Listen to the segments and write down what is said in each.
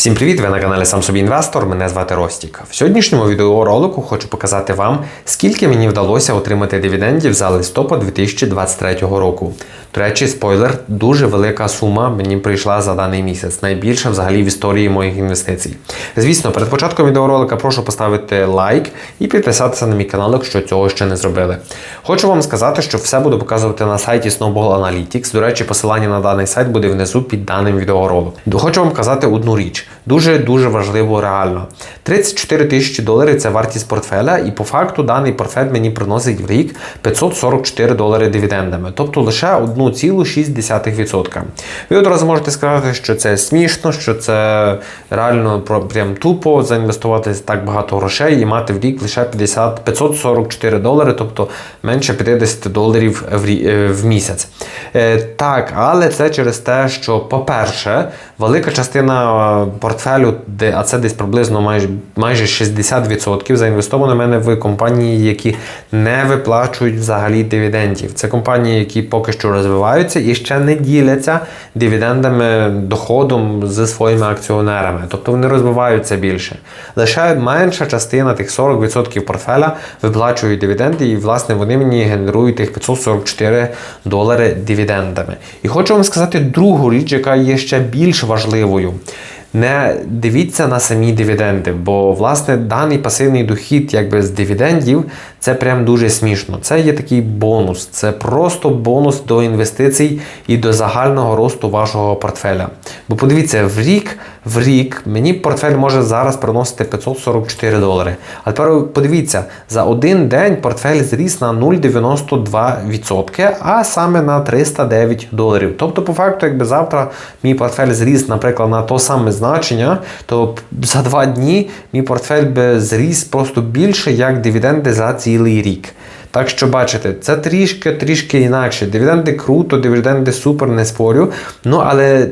Всім привіт! Ви на каналі Сам собі інвестор. Мене звати Ростік. В сьогоднішньому відеоролику хочу показати вам, скільки мені вдалося отримати дивідендів за листопад 2023 року. До речі, спойлер, дуже велика сума мені прийшла за даний місяць, найбільша взагалі в історії моїх інвестицій. Звісно, перед початком відеоролика прошу поставити лайк і підписатися на мій канал, якщо цього ще не зробили. Хочу вам сказати, що все буду показувати на сайті Snowball Analytics. До речі, посилання на даний сайт буде внизу під даним відеороликом. Хочу вам казати одну річ. Дуже дуже важливо реально. 34 тисячі доларів це вартість портфеля, і по факту даний портфель мені приносить в рік 544 долари дивідендами, тобто лише 1,6%. Ви одразу можете сказати, що це смішно, що це реально прям тупо заінвестувати так багато грошей і мати в рік лише 50, 544 долари, тобто менше 50 доларів в, е, в місяць. Е, Так, але це через те, що, по-перше, велика частина е, портфелю, а це десь приблизно майже, майже 60% заінвестовано в мене в компанії, які не виплачують взагалі дивідендів. Це компанії, які поки що розвиваються і ще не діляться дивідендами, доходом зі своїми акціонерами. Тобто вони розвиваються більше. Лише менша частина тих 40% портфеля виплачують дивіденди, і власне вони мені генерують тих 544 долари дивідендами. І хочу вам сказати другу річ, яка є ще більш важливою. Не дивіться на самі дивіденди, бо власне даний пасивний дохід, якби з дивідендів, це прям дуже смішно. Це є такий бонус, це просто бонус до інвестицій і до загального росту вашого портфеля. Бо подивіться, в рік, в рік мені портфель може зараз приносити 544 долари. А тепер подивіться, за один день портфель зріс на 0,92%, а саме на 309 доларів. Тобто, по факту, якби завтра мій портфель зріс, наприклад, на то саме значення, то за два дні мій портфель би зріс просто більше, як дивіденди за цілий рік. Так що бачите, це трішки трішки інакше. Дивіденди круто, дивіденди супер, не спорю. Ну але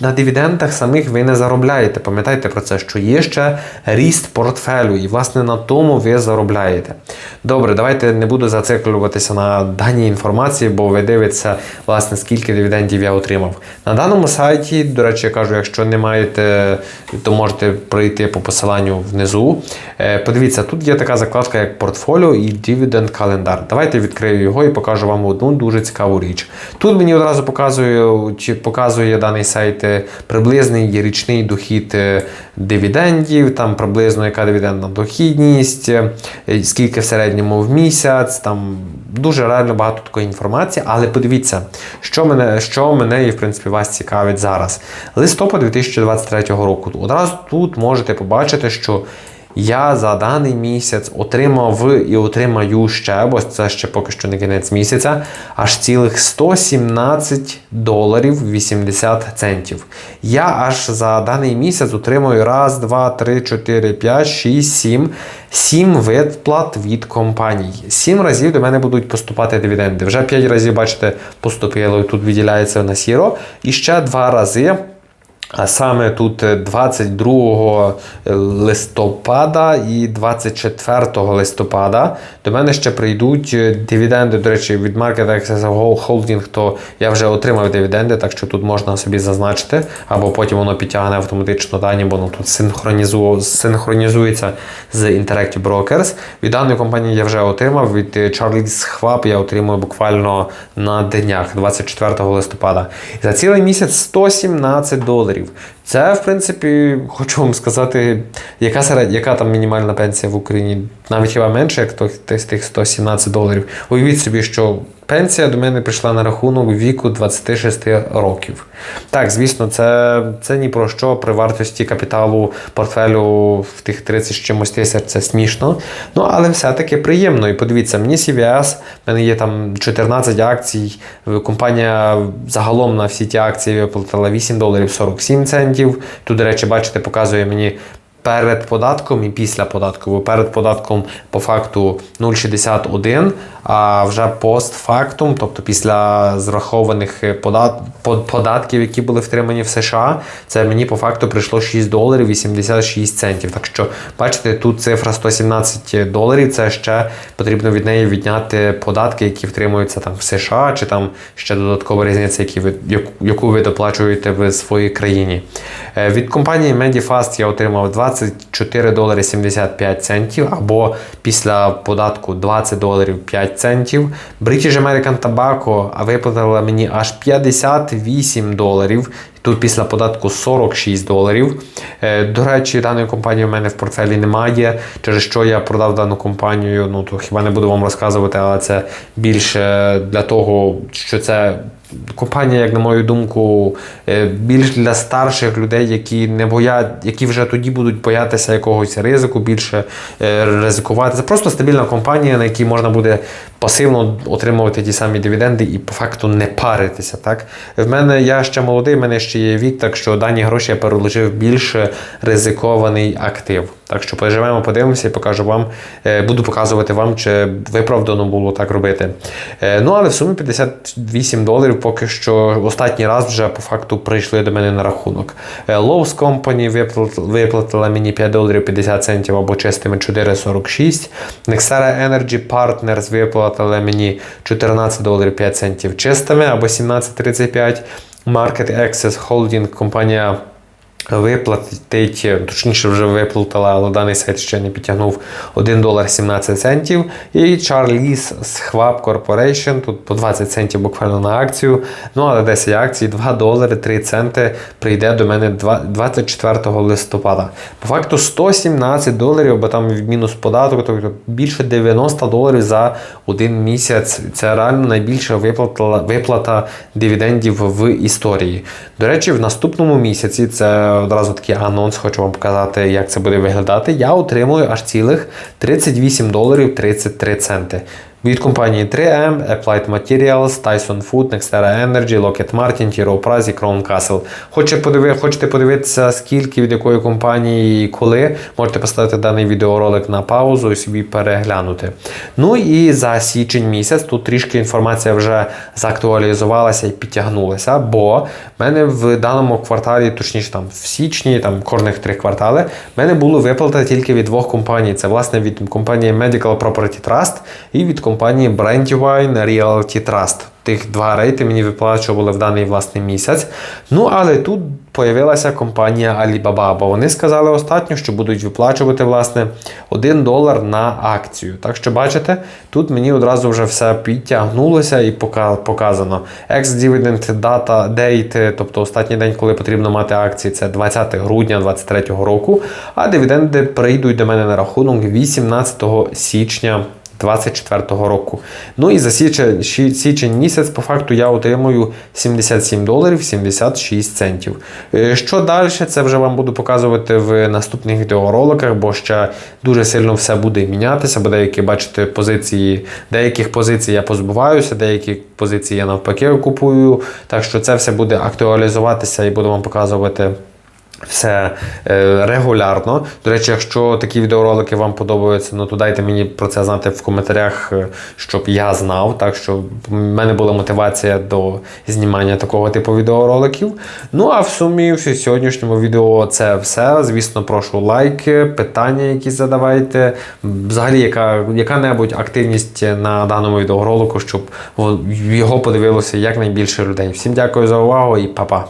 на дивідендах самих ви не заробляєте. Пам'ятайте про це, що є ще ріст портфелю, і власне на тому ви заробляєте. Добре, давайте не буду зациклюватися на даній інформації, бо ви дивитеся, власне, скільки дивідендів я отримав. На даному сайті, до речі, я кажу, якщо не маєте, то можете пройти по посиланню внизу. Е, Подивіться, тут є така закладка, як портфоліо і дивіденд календар. Давайте відкрию його і покажу вам одну дуже цікаву річ. Тут мені одразу показує, чи показує даний сайт е, приблизний річний дохід е, дивідендів, там приблизно яка дивідендна дохідність, е, скільки в середньому в місяць. Там дуже реально багато такої інформації. Але подивіться, що мене, що мене і в принципі вас цікавить зараз. Листопад 2023 року. Одразу тут можете побачити, що я за даний місяць отримав і отримаю ще, бо це ще поки що не кінець місяця, аж цілих 117 доларів 80 центів. Я аж за даний місяць отримую раз, два, три, чотири, п'ять, шість, сім. Сім виплат від компаній. Сім разів до мене будуть поступати дивіденди. Вже п'ять разів, бачите, поступило і тут виділяється на сіро. І ще два рази. А саме тут е, 22 листопада і 24 листопада до мене ще прийдуть е, дивіденди. До речі, від Market Access Holding, то я вже отримав дивіденди, так що тут можна собі зазначити, або потім воно підтягне автоматично дані, бо воно тут синхронізу- синхронізується з Interactive Brokers. Від даної компанії я вже отримав. Від е, Charlie's Schwab я отримую буквально на днях, 24 листопада. За цілий місяць 117 доларів. лікарів. Це, в принципі, хочу вам сказати, яка серед, яка там мінімальна пенсія в Україні? Навіть хіба менше, як то- тих тих 117 доларів. Уявіть собі, що пенсія до мене прийшла на рахунок віку 26 років. Так, звісно, це, це ні про що при вартості капіталу портфелю в тих 30 з чимось тисяч це смішно. Ну, але все-таки приємно. І подивіться, мені CVS, в мене є там 14 акцій. Компанія загалом на всі ті акції виплатила 8 доларів 47 центів. Тут, до речі, бачите, показує мені перед податком і після податку. Бо перед податком по факту 0,61, а вже постфактум, тобто після зрахованих подат... податків, які були втримані в США, це мені по факту прийшло 6 доларів 86 центів. Так що, бачите, тут цифра 117 доларів. Це ще потрібно від неї відняти податки, які втримуються там в США, чи там ще додаткова різниця, які ви, яку- ви доплачуєте в своїй країні. Е, Від компанії Medifast я отримав 24 долари 75 центів, або після податку 20 доларів 5 центів. British American Tobacco виплатила мені аж 58 доларів. Тут після податку 46 доларів. Е, До речі, даної компанії в мене в портфелі немає, через що я продав дану компанію. Ну то хіба не буду вам розказувати, але це більше для того, що це компанія, як на мою думку, е, більш для старших людей, які не боять, які вже тоді будуть боятися якогось ризику, більше е, ризикувати. Це просто стабільна компанія, на якій можна буде пасивно отримувати ті самі дивіденди і по факту не паритися. Так? В мене я ще молодий, в мене ще є вік, так що дані гроші я переложив більш ризикований актив. Так що поживемо, подивимося і покажу вам, е, буду показувати вам, чи виправдано було так робити. Е, Ну, але в сумі 58 доларів поки що останній раз вже по факту прийшли до мене на рахунок. Е, Lowe's Company виплатила мені 5 доларів 50 центів або чистими 4,46. Nexera Energy Partners виплатили мені 14 доларів 5 центів чистими або 17,35. Market Access Holding, Company. Виплатить, точніше вже виплатила, але даний сайт ще не підтягнув 1 долар 17 центів. І Charlize Schwab Corporation, тут по 20 центів буквально на акцію. Ну, але 10 акцій, 2 долари 3 центи прийде до мене 24 листопада. По факту 117 доларів, бо там мінус податок, тобто більше 90 доларів за один місяць. Це реально найбільша виплата, виплата дивідендів в історії. До речі, в наступному місяці це одразу такий анонс, хочу вам показати, як це буде виглядати. Я отримую аж цілих 38 доларів 33 центи. Від компанії 3M, Applied Materials, Tyson Food, Nextera Energy, Lockheed Martin, Tiro Price і Crown Castle. Хочете, подиви, хочете подивитися, скільки від якої компанії і коли, можете поставити даний відеоролик на паузу і собі переглянути. Ну і за січень місяць тут трішки інформація вже заактуалізувалася і підтягнулася, бо в мене в даному кварталі, точніше там в січні, там кожних три квартали, в мене було виплата тільки від двох компаній. Це власне від компанії Medical Property Trust і від компанії Brandywine Realty Trust. Тих два рейти мені виплачували в даний власний місяць. Ну але тут появилася компанія Alibaba, бо вони сказали остатньо, що будуть виплачувати власне 1 долар на акцію. Так що бачите, тут мені одразу вже все підтягнулося і показано. Ex-dividend data date, тобто останній день, коли потрібно мати акції, це 20 грудня 2023 року. А дивіденди прийдуть до мене на рахунок 18 січня. 24 року. Ну і за січень, січень місяць, по факту, я отримую 77 доларів 76 центів. Е, Що далі, це вже вам буду показувати в наступних відеороликах, бо ще дуже сильно все буде мінятися, бо деякі, бачите, позиції, деяких позицій я позбуваюся, деякі позиції я навпаки купую. Так що це все буде актуалізуватися і буду вам показувати. Все е, регулярно. До речі, якщо такі відеоролики вам подобаються, ну то дайте мені про це знати в коментарях, е, щоб я знав, так щоб в мене була мотивація до знімання такого типу відеороликів. Ну а в сумі в сьогоднішньому відео це все. Звісно, прошу лайки, питання, які задавайте. Взагалі, яка, яка-небудь активність на даному відеоролику, щоб його подивилося якнайбільше людей. Всім дякую за увагу і па-па.